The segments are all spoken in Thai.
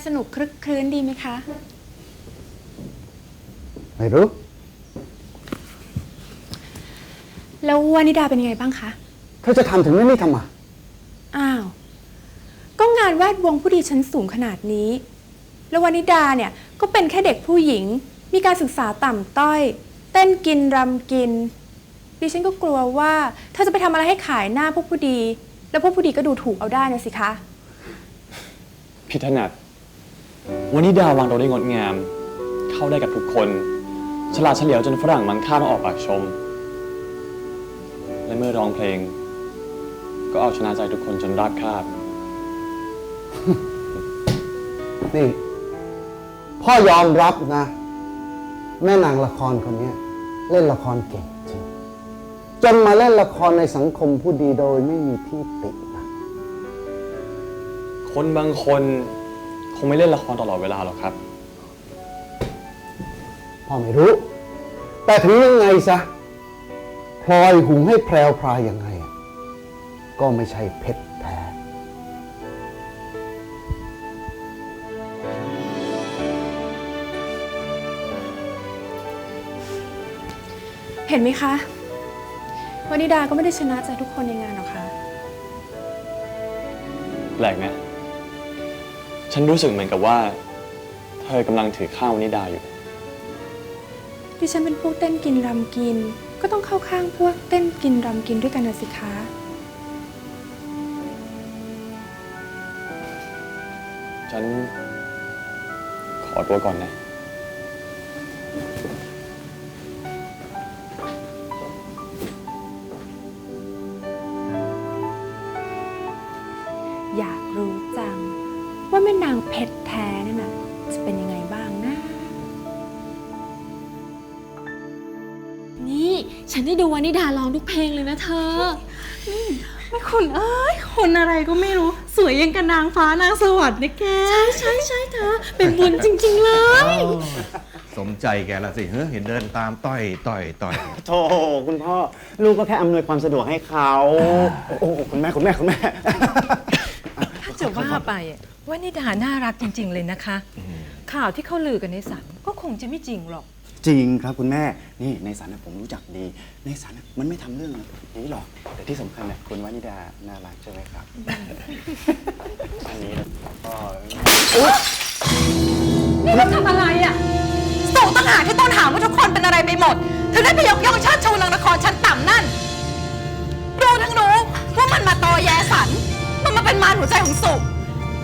งานสนุกคลึกคลื้นดีไหมคะ ไม่รู้ แล้ววานิดาเป็นยังไงบ้างคะ เธอจะทำถึงไม่ไม่ทำอะอ้าว ก็งานแวดวงผู้ดีชั้นสูงขนาดนี้ แล้ววานิดาเนี่ยก็เป็นแค่เด็กผู้หญิง มีการศึกษาต่ำต้อย เต้นกินรำกิน ดิฉันก็กลัวว่าเธอจะไปทำอะไรให้ขายหน้าพวกผู้ดี แล้วพวกผู้ดีก็ดูถูกเอาได้นะสิคะ พี่ถนัด วันนี้ดาววางตัวได้งดงาม เข้าได้กับทุกคน ฉลาดเฉลียวจนฝรั่งมันค่ามาออกปากชม และเมื่อร้องเพลง ก็เอาชนะใจทุกคนจนราบคาบ นี่ พ่อยอมรับนะ แม่นางละครคนเนี้ย เล่นละครเก่งจริง จนมาเล่นละครในสังคมผู้ดีโดยไม่มีที่ตินะคนบางคน งไม่เล่นละครตลอดเวลาหรอกครับ พ่อไม่รู้ แต่ถึงยังไงซะพลอยหุงให้แพรวพรายยังไงอะก็ไม่ใช่เพชรแท้เห็นไหมคะวานิดาก็ไม่ได้ชนะใจทุกคนในงานหรอกค่ะ แปลกไหม ฉันรู้สึกเหมือนกับว่า เธอกำลังถือข้าวนิดาอยู่ ดิฉันเป็นพวกเต้นกินรำกิน ก็ต้องเข้าข้างพวกเต้นกินรำกินด้วยกันนะสิคะ ฉันขอตัวก่อนนะ ด้ดูวานิดาร้องทุกเพลงเลยนะเธอ ไม่คุณเอ้ยคนอะไรก็ไม่รู้ สวยยังกับนางฟ้านางสวรรค์นะแก ใช่ใช่เธอ เป็นบุญจริง ๆ เลย สมใจแกละสิเฮ้ยเห็นเดินตามต้อยต้อยต้อย โธ่คุณพ่อ ลูกก็แค่อำนวยความสะดวกให้เขา โอ้โหคุณแม่คุณแม่คุณแม่ ถ้าจะว่าไปอะว่านิดาน่ารักจริง ๆ เลยนะคะ ข่าวที่เขาลือกันในสันก็คงจะไม่จริงหรอก จริงครับคุณแม่ นี่ในสารนะผมรู้จักดี ในสารนะมันไม่ทำเรื่องนี้หรอก แต่ที่สำคัญเนี่ยคุณวานิดาน่ารักใช่ไหมครับ อันนี้นะก็นี่เราทำอะไรอะส่งตั้งหากที่ต้นหาว่าทุกคนเป็นอะไรไปหมด ถึงได้ไปยกย่องเชิดชูนางนครชั้นต่ำนั่น รู้ทั้งรู้ว่ามันมาตอแยสัน มันมาเป็นมารหัวใจของสุ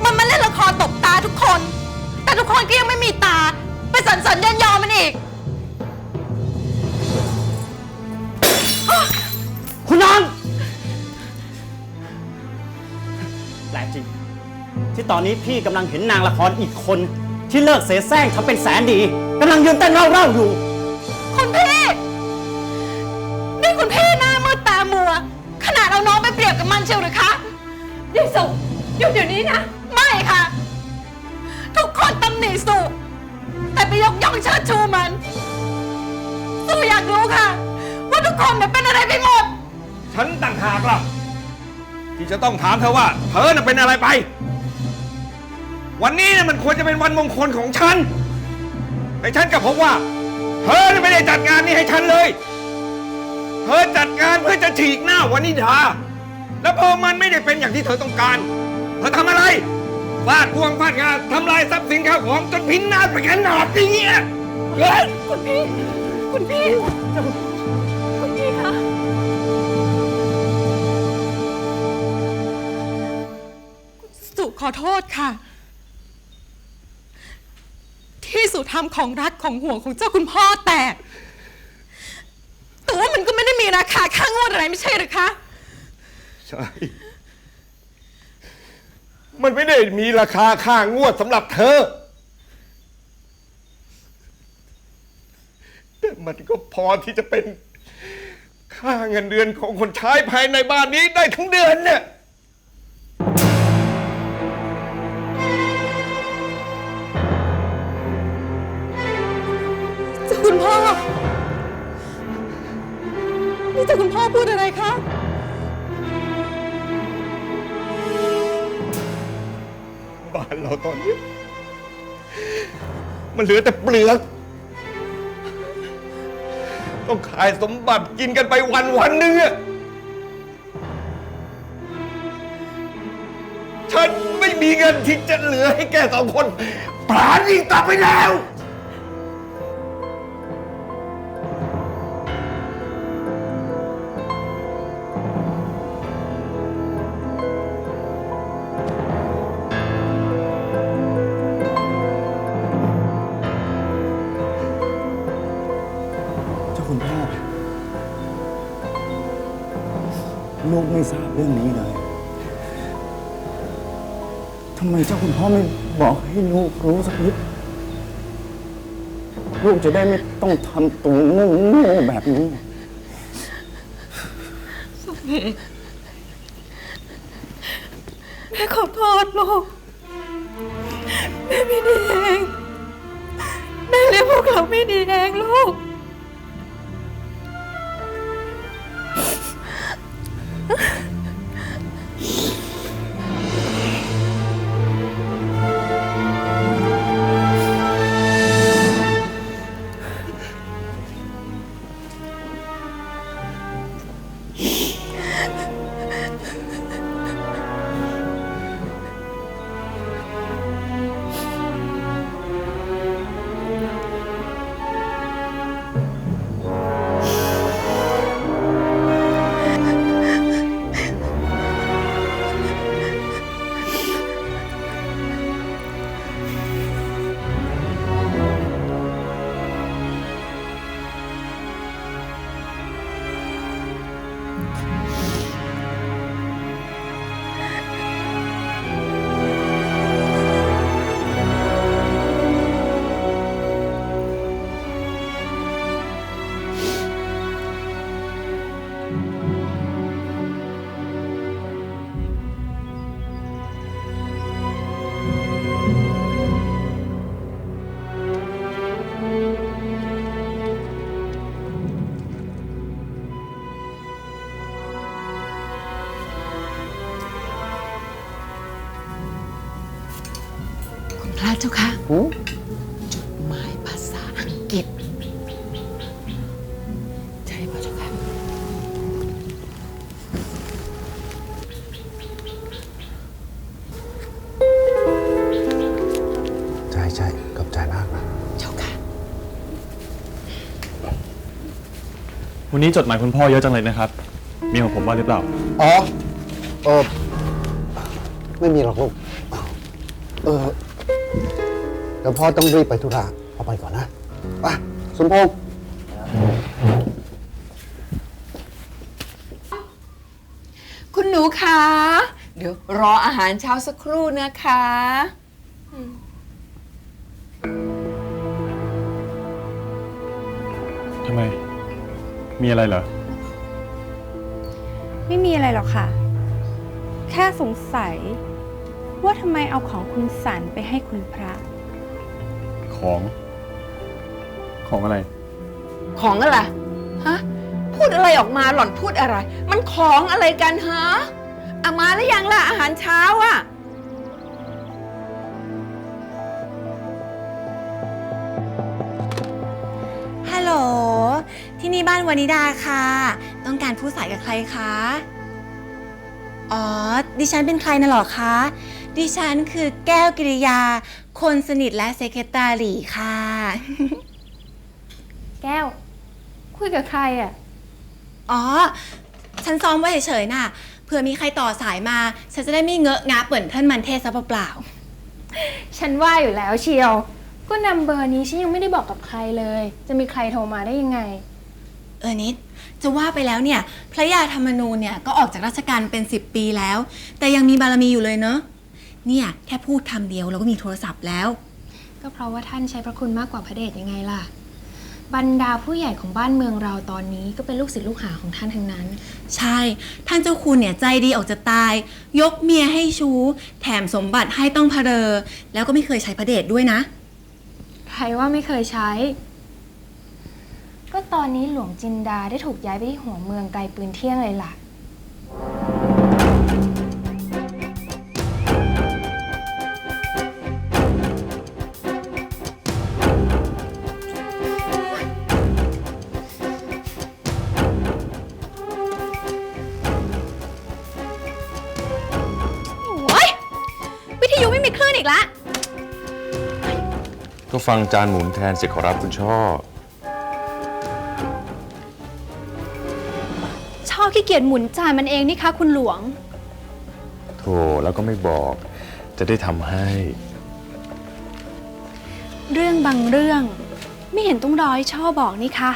มันมาเล่นละครตบตาทุกคน แต่ทุกคนก็ยังไม่มีตา ไปสันสันยันยอมันอีก คุณน้อง แปลกจริง ที่ตอนนี้พี่กำลังเห็นนางละครอีกคน ที่เลิกเสแสร้งทำเป็นแสนดีกำลังยืนเต้นเร่าๆอยู่ คุณพี่นี่คุณพี่หน้ามืดตามัว ขนาดเอาน้องไปเปรียบกับมันเชียวหรือคะยายสุหยุดเดี๋ยวนี้นะ ไม่ค่ะ ทุกคนตำหนิสุแต่ไปยกย่องเชิดชูมันสุอยากรู้ค่ะ ว่าทุกคนเนี่ยเป็นอะไรไปหมด ฉันต่างหากล่ะที่จะต้องถามเธอว่า เธอน่ะเป็นอะไรไป วันนี้เนี่ยมันควรจะเป็นวันมงคลของฉันไอ้ฉันกับพบว่า เธอน่ะไม่ได้จัดงานนี้ให้ฉันเลย เธอจัดงานเพื่อจะฉีกหน้าวันนิดา แล้วพอมันไม่ได้เป็นอย่างที่เธอต้องการ เธอทำอะไรฟาดพวงฟาดงานทำลายทรัพย์สินข้าวของจนพินาศไปขนาดนี้เฮ้ยคุณพี่ คุณพี่ อโทษค่ะ ที่สุดทำของรักของห่วงของเจ้าคุณพ่อแตกแต่ว่ามันก็ไม่ได้มีราคาค่างวดอะไรไม่ใช่หรือคะ ใช่ มันไม่ได้มีราคาค่างวดสำหรับเธอ แต่มันก็พอที่จะเป็นค่าเงินเดือนของคนใช้ภายในบ้านนี้ได้ทั้งเดือนเนี่ย นี่จ้าคุณพ่อพูดอะไรคะ บ้านเราตอนนี้ มันเหลือแต่เปลือก ต้องขายสมบัติกินกันไปวันวันหนึงอะฉันไม่มีเงินที่จะเหลือให้แกสองคนปราณยิ่งกลับไปแล้ว ลูกไม่ทราบเรื่องนี้เลยทำไมเจ้าคุณพ่อไม่บอกให้ลูกรู้สักนิด ลูกจะได้ไม่ต้องทำตัวโง่ๆแบบนี้แม่ขอโทษลูก แม่ไม่ดีเอง แม่เลี้ยงพวกเขาไม่ดีเองลูก เจ้าค่ะหือหมายภาษาอังกฤษ ใช่ป่ะเจ้าค่ะ ใช่ใช่ขอบใจมากนะเจ้าค่ะ วันนี้จดหมายคุณพ่อเยอะจังเลยนะครับ มีของผมบ้างหรือเปล่า อ๋อเออไม่มีหรอกลูก เออเดี๋ยวพ่อต้องรีบไปธุระเอาไปก่อนนะไปสมพงษ์คุณหนูคะ เดี๋ยวรออาหารเช้าสักครู่นะคะทำไม มีอะไรเหรอ ไม่มีอะไรหรอกค่ะ แค่สงสัย ว่าทำไมเอาของคุณสันไปให้คุณพระ ของ ของอะไร ของอะไร ฮะ พูดอะไรออกมาหล่อนพูดอะไร มันของอะไรกันฮะอามาแล้วยังล่ะอาหารเช้าอะ ฮัลโหล ที่นี่บ้านวานิดาค่ะ ต้องการผู้สายกับใครคะ อ๋อ ดิฉันเป็นใครนะหรอคะ ดิฉันคือแก้วกิริยา คนสนิทและเซเครตารีค่ะ แก้ว คุยกับใครอะ อ๋อ ฉันซ้อมไว้เฉยๆน่ะ เผื่อมีใครต่อสายมา ฉันจะได้ไม่เงอะงะเปิ่นเทินมันเทศซะเปล่าฉันว่าอยู่แล้วเชียว ก็นำเบอร์นี้ฉันยังไม่ได้บอกกับใครเลย จะมีใครโทรมาได้ยังไง ๆเออนิด จะว่าไปแล้วเนี่ย พระยาธรรมนูญเนี่ยก็ออกจากราชการเป็น 10 ปีแล้ว แต่ยังมีบารมีอยู่เลยเนอะ เนี่ยแค่พูดคำเดียวเราก็มีโทรศัพท์แล้ว ก็เพราะว่าท่านใช้พระคุณมากกว่าพระเดชยังไงล่ะ บรรดาผู้ใหญ่ของบ้านเมืองเราตอนนี้ก็เป็นลูกศิษย์ลูกหาของท่านทั้งนั้น ใช่ ท่านเจ้าคุณเนี่ยใจดีออกจะตาย ยกเมียให้ชู้ แถมสมบัติให้ต้องพะเรอ แล้วก็ไม่เคยใช้พระเดชด้วยนะ ใครว่าไม่เคยใช้ ก็ตอนนี้หลวงจินดาได้ถูกย้ายไปที่หัวเมืองไกลปืนเที่ยงเลยล่ะ อีกละ ก็ฟังจานหมุนแทนสิขอรับคุณช่อชอบขี้เกียจหมุนจานมันเองนี่คะคุณหลวงโธ่แล้วก็ไม่บอก จะได้ทำให้ เรื่องบางเรื่อง ไม่เห็นต้องรอให้ช่อบอกนี่คะ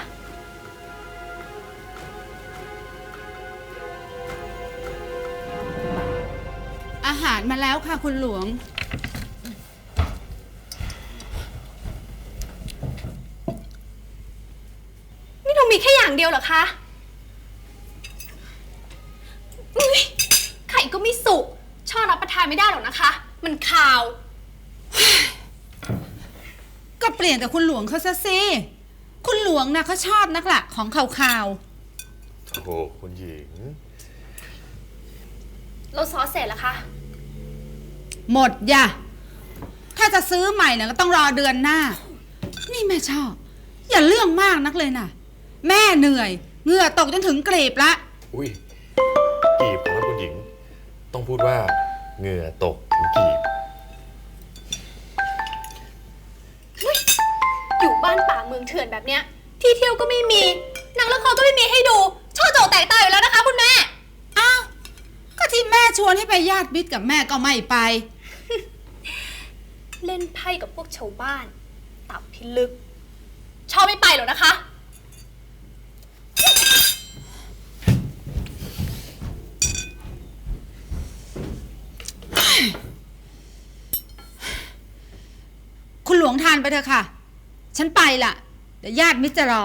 อาหารมาแล้วค่ะคุณหลวง นี่เรามีแค่ อย่างเดียวเหรอคะอุ๊ยไข่ก็ไม่สุกช่อรับประทานไม่ได้หรอกนะคะ มันคาว ก็เปลี่ยนกับคุณหลวงเขาซะสิคุณหลวงนะเขาชอบนักละของข่าวโอ้โหคุณหญิง เราซอสเสร็จแล้วคะ ๆหมดย่ะถ้าจะซื้อใหม่นะก็ต้องรอเดือนหน้า นี่แม่ชอบ อย่าเรื่องมากนักเลยนะ แม่เหนื่อยเหงื่อตกจนถึงกรีบละ อุ้ยกีบครับคุณหญิง ต้องพูดว่าเหงื่อตกถึงกีบ อยู่บ้านป่าเมืองเถื่อนแบบเนี้ย ที่เที่ยวก็ไม่มีหนังละครก็ไม่มีให้ดู ช่อโจแตกตายอยู่แล้วนะคะ คุณแม่ อ้าว ก็ที่แม่ชวนให้ไปญาติมิตรกับแม่ก็ไม่ไป เล่นไพ่กับพวกชาวบ้าน ตับพิลึก ชอบไม่ไปหรอกนะคะ คุณหลวงทานไปเถอะค่ะ ฉันไปละเดี๋ยวญาติมิตรจะรอ